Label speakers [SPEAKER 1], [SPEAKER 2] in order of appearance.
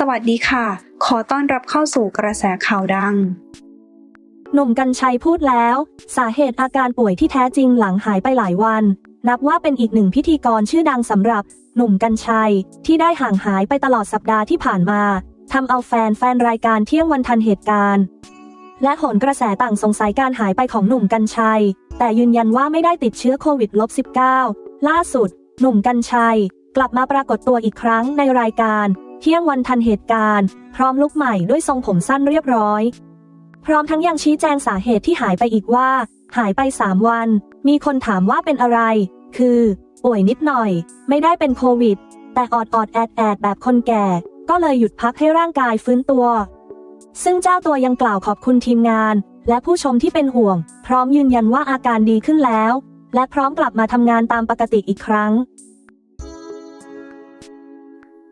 [SPEAKER 1] สวัสดีค่ะ ขอต้อนรับเข้าสู่กระแสข่าวดัง
[SPEAKER 2] หนุ่มกัญชัยพูดแล้ว สาเหตุอาการป่วยที่แท้จริงหลังหายไปหลายวัน นับว่าเป็นอีกหนึ่งพิธีกรชื่อดังสำหรับ หนุ่มกัญชัย ที่ได้ห่างหายไปตลอดสัปดาห์ที่ผ่านมาทำเอาแฟนแฟนรายการเที่ยงวันทันเหตุการณ์ และโหนกระแสต่างสงสัยการหายไปของหนุ่มกัญชัย แต่ยืนยันว่าไม่ได้ติดเชื้อโควิด -19 ล่าสุด หนุ่มกัญชัย กลับมาปรากฏตัวอีกครั้งในรายการ เที่ยงวันทันเหตุการณ์ พร้อมลุกใหม่ด้วยทรงผมสั้นเรียบร้อย พร้อมทั้งยังชี้แจงสาเหตุที่หายไปอีกว่า หายไป3วัน มีคนถามว่าเป็นอะไร คือป่วยนิดหน่อย ไม่ได้เป็นโควิด แต่ออดออดแอดแอดแบบคนแก่ ก็เลยหยุดพักให้ร่างกายฟื้นตัว ซึ่งเจ้าตัวยังกล่าวขอบคุณทีมงาน และผู้ชมที่เป็นห่วง พร้อมยืนยันว่าอาการดีขึ้นแล้ว และพร้อมกลับมาทำงานตามปกติอีกครั้ง